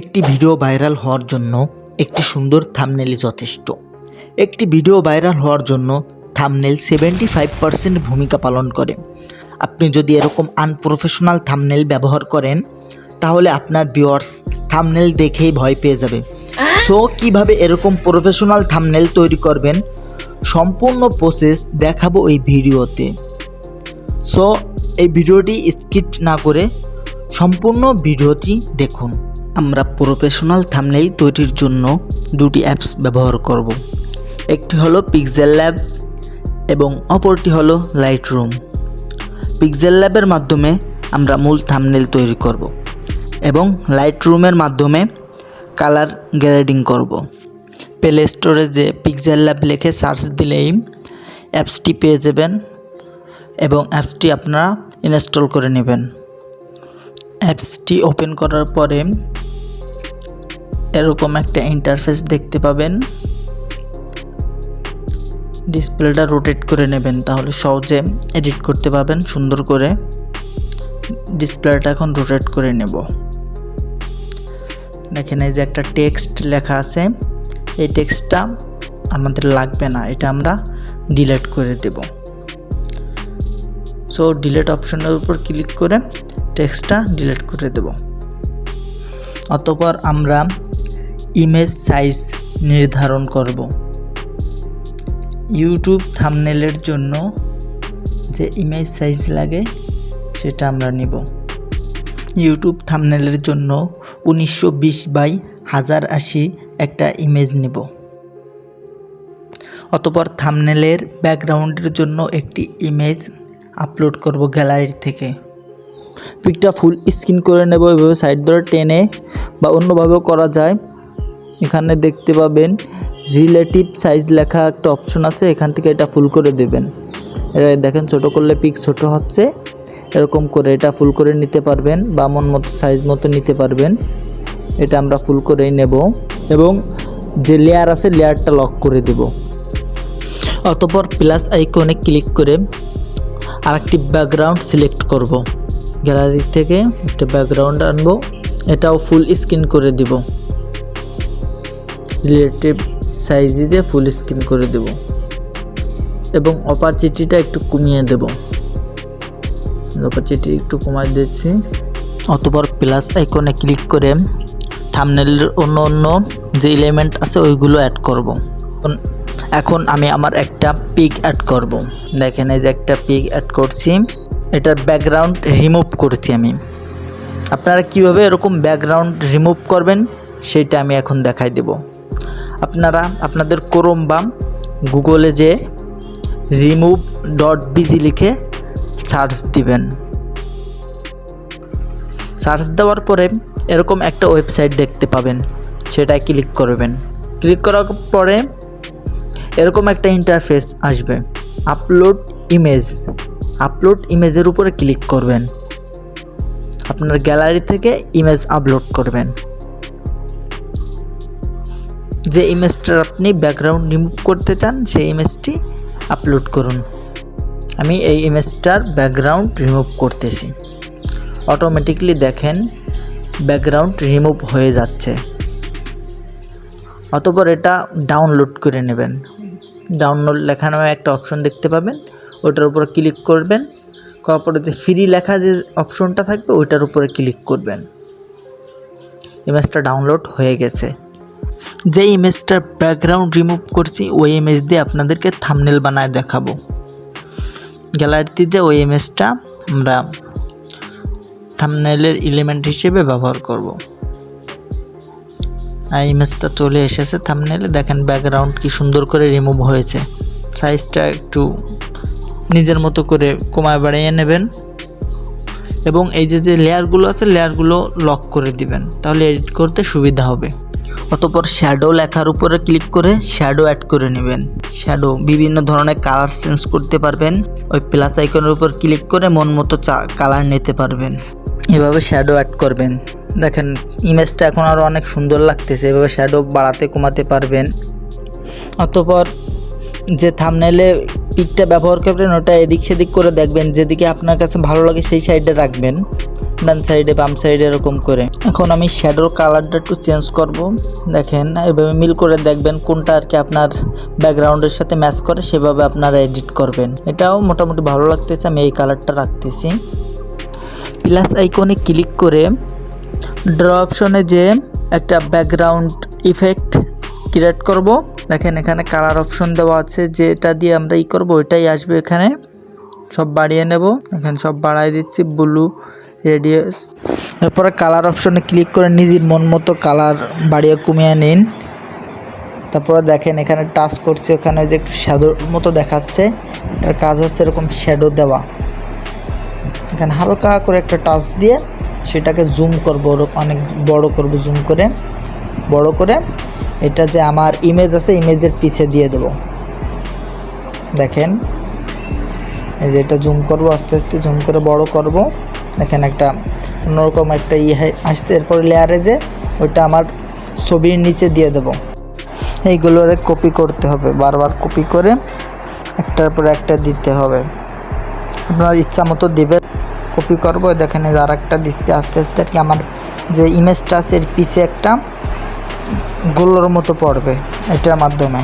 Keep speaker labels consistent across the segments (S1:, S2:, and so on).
S1: একটি video viral হওয়ার জন্য একটি সুন্দর থামনেলই যথেষ্ট। একটি ভিডিও ভাইরাল হওয়ার জন্য থামনেল সেভেন্টি ফাইভ পার্সেন্ট ভূমিকা পালন করে। আপনি যদি এরকম আনপ্রফেশনাল থামনেল ব্যবহার করেন তাহলে আপনার ভিউয়ার্স থামনেল দেখেই ভয় পেয়ে যাবে। সো কীভাবে এরকম প্রফেশনাল থামনেল তৈরি করবেন? সম্পূর্ণ প্রসেস দেখাবো এই ভিডিওতে। সো এই ভিডিওটি স্কিপ না করে সম্পূর্ণ ভিডিওটি দেখুন। আমরা প্রফেশনাল থামনেল তৈরির জন্য দুটি অ্যাপস ব্যবহার করব। একটি হলো পিক্সেল ল্যাব এবং অপরটি হলো লাইট রুম পিক্সেল ল্যাবের মাধ্যমে আমরা মূল থামনেল তৈরি করব এবং লাইট রুমের মাধ্যমে কালার গ্রেডিং করব। প্লে স্টোরে যে পিক্সেল ল্যাব লিখে সার্চ দিলেই অ্যাপসটি পেয়ে যাবেন এবং অ্যাপসটি আপনারা ইনস্টল করে নেবেন। অ্যাপসটি ওপেন করার পরে এরকম একটা ইন্টারফেস দেখতে পাবেন। ডিসপ্লেটা রোটেট করে নেবেন, তাহলে সহজে এডিট করতে পারবেন, সুন্দর করে। ডিসপ্লেটা এখন রোটেট করে নেব। দেখেন এই যে একটা টেক্সট লেখা আছে। এই টেক্সটটা আমাদের লাগবে না, এটা আমরা ডিলেট করে দেব। সো ডিলেট অপশনের উপর ক্লিক করে টেক্সটটা ডিলেট করে দেব। অতপর আমরা ইমেজ সাইজ নির্ধারণ করব। ইউটিউব থামনেলের জন্য যে ইমেজ সাইজ লাগে, সেটা আমরা নিব। ইউটিউব থামনেলের জন্য উনিশশো বিশ বাই হাজার আশি একটা ইমেজ নিব। অতপর থামনেলের ব্যাকগ্রাউন্ডের জন্য একটি ইমেজ আপলোড করব গ্যালারি থেকে। পিকটা ফুল স্ক্রিন করে নেব, এভাবে সাইড ধরে টেনে বা অন্যভাবেও করা যায়। এখানে দেখতে পাবেন রিলেটিভ সাইজ লেখা একটা অপশন আছে, এখান থেকে এটা ফুল করে দেবেন। এটা দেখেন ছোট করলে পিক ছোট হচ্ছে, এরকম করে এটা ফুল করে নিতে পারবেন বা মন মতো সাইজ মতো নিতে পারবেন। এটা আমরা ফুল করেই নেব এবং যে লেয়ার আছে লেয়ারটা লক করে দেব। অতপর প্লাস আইকনে ক্লিক করে আরেকটি ব্যাকগ্রাউন্ড সিলেক্ট করব। গ্যালারি থেকে একটা ব্যাকগ্রাউন্ড আনব, এটাও ফুল স্ক্রিন করে দিব। রিলেটিভ সাইজে দিয়ে ফুল স্ক্রিন করে দেব এবং অপারচিটিটা একটু কমিয়ে দেব। অপারচিটি একটু কমাই দিচ্ছি। অতপর প্লাস আইকনে ক্লিক করে থামনেলের অন্য অন্য যে এলিমেন্ট আছে ওইগুলো অ্যাড করব। এখন আমি আমার একটা পিক অ্যাড করব। দেখেন এই যে একটা পিক অ্যাড করছি। এটার ব্যাকগ্রাউন্ড রিমুভ করছি আমি। আপনারা কীভাবে এরকম ব্যাকগ্রাউন্ড রিমুভ করবেন, সেটা আমি এখন দেখাই দেব। আপনারা আপনাদের ক্রোম বা গুগলে যে রিমুভ ডট বিজি লিখে সার্চ দিবেন। সার্চ দেওয়ার পরে এরকম একটা ওয়েবসাইট দেখতে পাবেন, সেটায় ক্লিক করবেন। ক্লিক করার পরে এরকম একটা ইন্টারফেস আসবে আপলোড ইমেজ আপলোড ইমেজের উপরে ক্লিক করবেন। আপনার গ্যালারি থেকে ইমেজ আপলোড করবেন। যে ইমেজটার আপনি ব্যাকগ্রাউন্ড রিমুভ করতে চান, সেই ইমেজটি আপলোড করুন। আমি এই ইমেজটার ব্যাকগ্রাউন্ড রিমুভ করতেছি। অটোমেটিকলি দেখেন ব্যাকগ্রাউন্ড রিমুভ হয়ে যাচ্ছে। অতপর এটা ডাউনলোড করে নেবেন। ডাউনলোড লেখা নামে একটা অপশন দেখতে পাবেন, ওটার উপর ক্লিক করবেন। করার যে ফ্রি লেখা যে অপশনটা থাকবে, ওইটার উপরে ক্লিক করবেন। ইমেজটা ডাউনলোড হয়ে গেছে। যে ইমেজটার ব্যাকগ্রাউন্ড রিমুভ করছি, ওই ইমেজ দিয়ে আপনাদেরকে থামনেল বানায় দেখাবো। গ্যালারিতে ওই ইমেজটা আমরা থামনেলের এলিমেন্ট হিসেবে ব্যবহার করব। আর ইমেজটা চলে এসেছে থামনেলে দেখেন ব্যাকগ্রাউন্ড কি সুন্দর করে রিমুভ হয়েছে। সাইজটা একটু নিজের মতো করে কমায় বাড়িয়ে নেবেন। এবং এই যে যে লেয়ারগুলো আছে লেয়ারগুলো লক করে দিবেন। তাহলে এডিট করতে সুবিধা হবে। অতপর শ্যাডো লেখার উপরে ক্লিক করে শ্যাডো অ্যাড করে নেবেন। শ্যাডো বিভিন্ন ধরনের কালার চেঞ্জ করতে পারবেন। ওই প্লাস আইকনের উপর ক্লিক করে মন মতো কালার নিতে পারবেন। এভাবে শ্যাডো অ্যাড করবেন। দেখেন ইমেজটা এখন আরও অনেক সুন্দর লাগতেছে। এভাবে শ্যাডো বাড়াতে, কমাতে পারবেন। অতপর যে থামনেলে পিকটা ব্যবহার করবেন, ওটা এদিক সেদিক করে দেখবেন। যেদিকে আপনার কাছে ভালো লাগে, সেই সাইডে রাখবেন। ডান সাইডে, বাম সাইডে এরকম করে। এখন আমি শ্যাডোর কালারটা একটু চেঞ্জ করব। দেখেন, এভাবে মিল করে দেখবেন কোনটা আর কি আপনার ব্যাকগ্রাউন্ডের সাথে ম্যাচ করে, সেভাবে আপনারা এডিট করবেন। এটাও মোটামুটি ভালো লাগতেছে, আমি এই কালারটা রাখতেছি। প্লাস আইকনে ক্লিক করে ড্র অপশনে যে একটা ব্যাকগ্রাউন্ড ইফেক্ট ক্রিয়েট করব। দেখেন, এখানে কালার অপশন দেওয়া আছে, যেটা দিয়ে আমরা ই করব, ওইটাই আসবে এখানে। সব বাড়িয়ে নেব। এখানে সব বাড়াই দিচ্ছি ব্লু রেডিয়াস এরপরে কালার অপশনে ক্লিক করে নিজের মন মতো কালার বাড়িয়ে কমিয়ে নিন। তারপরে দেখেন এখানে টাচ করছে ওখানে যে একটু শ্যাডোর মতো দেখাচ্ছে। এটার কাজ হচ্ছে এরকম শ্যাডো দেওয়া। এখানে হালকা করে একটা টাচ দিয়ে সেটাকে জুম করব অনেক বড় করব জুম করে। বড় করে এটা যে আমার ইমেজ আছে ইমেজের পিছে দিয়ে দেব। দেখেন, এই যে এটা জুম করব, আস্তে আস্তে জুম করে বড় করব। দেখেন একটা অন্যরকম একটা ইয়ে আসতে এরপরে লেয়ারে যে ওইটা আমার ছবির নিচে দিয়ে দেব। এইগুলোরে কপি করতে হবে। বারবার কপি করে একটার পর একটা দিতে হবে। আপনার ইচ্ছা মতো দেবে। কপি করব। দেখেন আর একটা দিচ্ছি। আস্তে আস্তে আর কি আমার যে ইমেজটা আছে, এর পিছে একটা গোলোর মতো পড়বে এটার মাধ্যমে।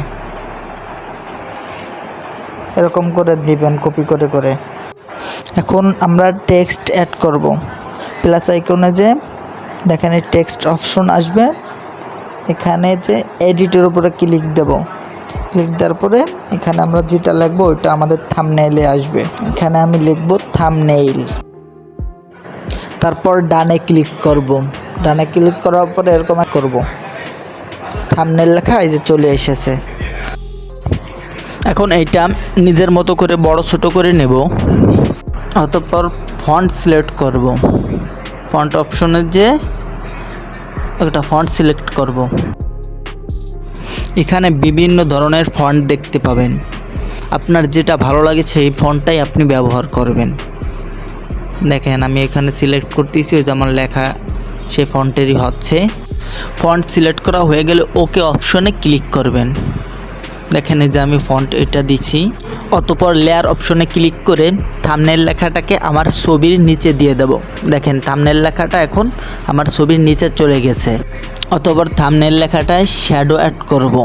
S1: এরকম করে দিবেন কপি করে করে। এখন আমরা টেক্সট অ্যাড করব। প্লাস আইকনে যে, দেখেন টেক্সট অপশন আসবে। এখানে যে এডিটের উপরে ক্লিক দেব। ক্লিক দেওয়ার পরে এখানে আমরা যেটা লিখব, ওইটা আমাদের থামনেইলে আসবে। এখানে আমি লিখব থামনেইল তারপর ডানে ক্লিক করব। ডানে ক্লিক করার পরে এরকম করব। থামনেল লেখা এই যে চলে এসেছে। এখন এইটা নিজের মতো করে বড় ছোট করে নেব। অতঃপর ফন্ট সিলেক্ট করব। ফন্ট অপশনে যে একটা ফন্ট সিলেক্ট করব। এখানে বিভিন্ন ধরনের ফন্ট দেখতে পাবেন। আপনার যেটা ভালো লাগে সেই ফন্টটাই আপনি ব্যবহার করবেন। দেখেন, আমি এখানে সিলেক্ট করতেছি, ওই যে আমার লেখা সেই ফন্টেরই হচ্ছে। ফন্ট সিলেক্ট করা হয়ে গেলে ওকে অপশনে ক্লিক করবেন। দেখেন এই যে আমি ফন্ট এটা দিচ্ছি অতপর লেয়ার অপশনে ক্লিক করে থামনেল লেখাটাকে আমার ছবির নিচে দিয়ে দেব। দেখেন থামনেল লেখাটা এখন আমার ছবির নিচে চলে গেছে। অতপর থামনেল লেখাটায় শ্যাডো অ্যাড করব।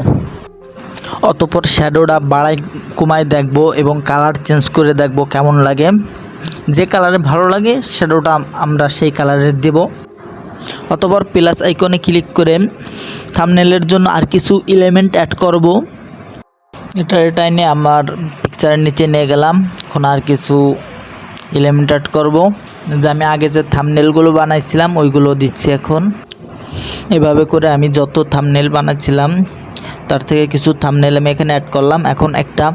S1: অতপর শ্যাডোটা বাড়াই কমায় দেখব এবং কালার চেঞ্জ করে দেখব কেমন লাগে। যে কালারে ভালো লাগে শ্যাডোটা আমরা সেই কালারের দেব। অতপর প্লাস আইকনে ক্লিক করে থামনেলের জন্য আর কিছু এলিমেন্ট অ্যাড করব। এটা এটাই নিয়ে আমার পিকচারের নিচে নিয়ে গেলাম। এখন আর কিছু এলিমেন্ট অ্যাড করব। যে আমি আগে যে থামনেলগুলো বানাইছিলাম, ওইগুলো দিচ্ছি এখন। এভাবে করে আমি যত থামনেল বানাচ্ছিলাম তার থেকে কিছু থামনেল আমি এখানে অ্যাড করলাম। এখন একটা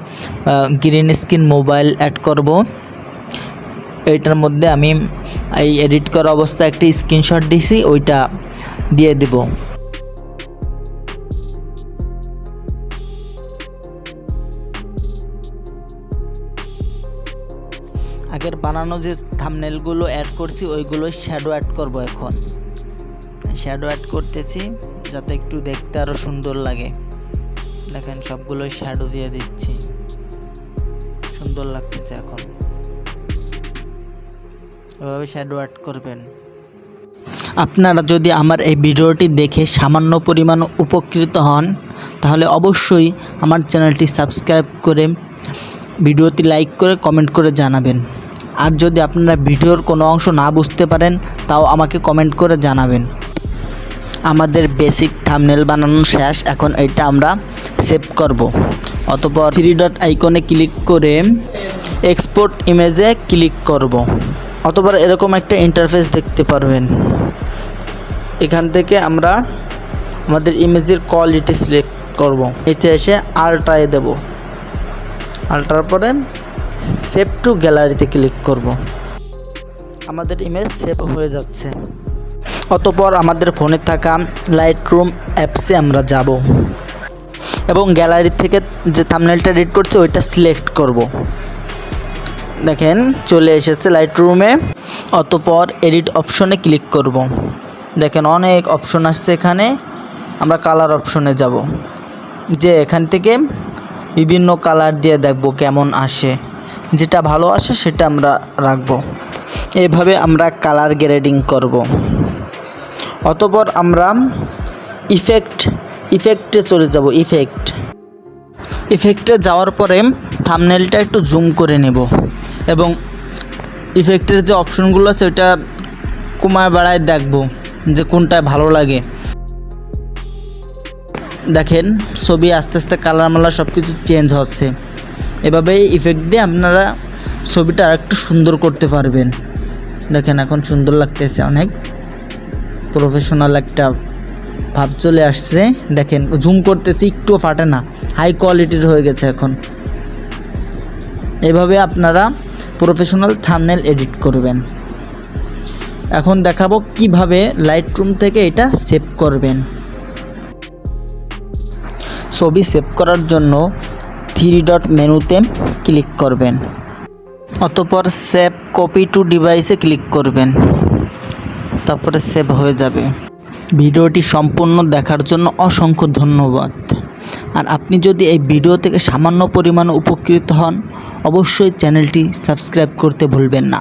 S1: গ্রিন স্ক্রিন মোবাইল অ্যাড করব। এইটার মধ্যে আমি এই এডিট করা অবস্থায় একটা স্ক্রিনশট দিছি, ওইটা দিয়ে দেব। আগের বানানো যে থামনেলগুলো অ্যাড করছি, ওইগুলো শ্যাডো অ্যাড করব এখন। শ্যাডো অ্যাড করতেছি, যাতে একটু দেখতে আরও সুন্দর লাগে। দেখেন সবগুলো শ্যাডো দিয়ে দিচ্ছি। সুন্দর লাগতেছে এখন। এভাবে শ্যাডো অ্যাড করবেন। আপনারা যদি আমার এই ভিডিওটি দেখে সামান্য পরিমাণ উপকৃত হন, তাহলে অবশ্যই আমার চ্যানেলটি সাবস্ক্রাইব করে ভিডিওটি লাইক করে কমেন্ট করে জানাবেন। আর যদি আপনারা ভিডিওর কোনো অংশ না বুঝতে পারেন, তাও আমাকে কমেন্ট করে জানাবেন। আমাদের বেসিক থামনেল বানানো শেষ, এখন এইটা আমরা সেভ করব। অতপর থ্রি ডট আইকনে ক্লিক করে এক্সপোর্ট ইমেজে ক্লিক করব। অতপর এরকম একটা ইন্টারফেস দেখতে পারবেন। এখান থেকে আমরা আমাদের ইমেজের কোয়ালিটি সিলেক্ট করব। নিচে এসে আল্ট্রায় দেব। আল্ট্রার পরে সেভ টু গ্যালারিতে ক্লিক করব। আমাদের ইমেজ সেভ হয়ে যাচ্ছে। অতপর আমাদের ফোনে থাকা লাইট রুম অ্যাপসে আমরা যাব এবং গ্যালারি থেকে যে থামনেলটা এডিট করছে ওইটা সিলেক্ট করব। দেখেন চলে এসেছে লাইট রুমে অতপর এডিট অপশনে ক্লিক করব। দেখেন অনেক অপশন আসছে এখানে। আমরা কালার অপশনে যাব। যে এখান থেকে বিভিন্ন কালার দিয়ে দেখব কেমন আসে। যেটা ভালো আসে সেটা আমরা রাখব। এভাবে আমরা কালার গ্রেডিং করব। অতপর আমরা ইফেক্ট ইফেক্টে চলে যাব ইফেক্ট ইফেক্টে যাওয়ার পরে থামনেলটা একটু জুম করে নেব এবং ইফেক্টের যে অপশনগুলো আছে ওইটা কমায় বাড়ায় দেখব যে কোনটায় ভালো লাগে। দেখেন, ছবি আস্তে আস্তে কালার মালার সব কিছু চেঞ্জ হচ্ছে। এভাবে ইফেক্ট দিয়ে আপনারা ছবিটা আরেকটু সুন্দর করতে পারবেন। দেখেন এখন সুন্দর লাগতেছে অনেক। প্রফেশনাল একটা ভাব চলে আসছে। দেখেন জুম করতেছি, একটুও ফাটে না। হাই কোয়ালিটির হয়ে গেছে এখন। এভাবে আপনারা প্রফেশনাল থামনেল এডিট করবেন। এখন দেখাবো কীভাবে লাইট রুম থেকে এটা সেভ করবেন। ছবি সেভ করার জন্য থ্রি ডট মেনুতে ক্লিক করবেন। অতপর সেভ কপি টু ডিভাইসে ক্লিক করবেন। তারপরে সেভ হয়ে যাবে। ভিডিওটি সম্পূর্ণ দেখার জন্য অসংখ্য ধন্যবাদ। আর আপনি যদি এই ভিডিও থেকে সামান্য পরিমাণ উপকৃত হন, অবশ্যই চ্যানেলটি সাবস্ক্রাইব করতে ভুলবেন না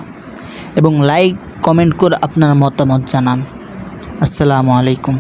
S1: এবং লাইক, কমেন্ট করে আপনার মতামত জানান। আসসালামু আলাইকুম।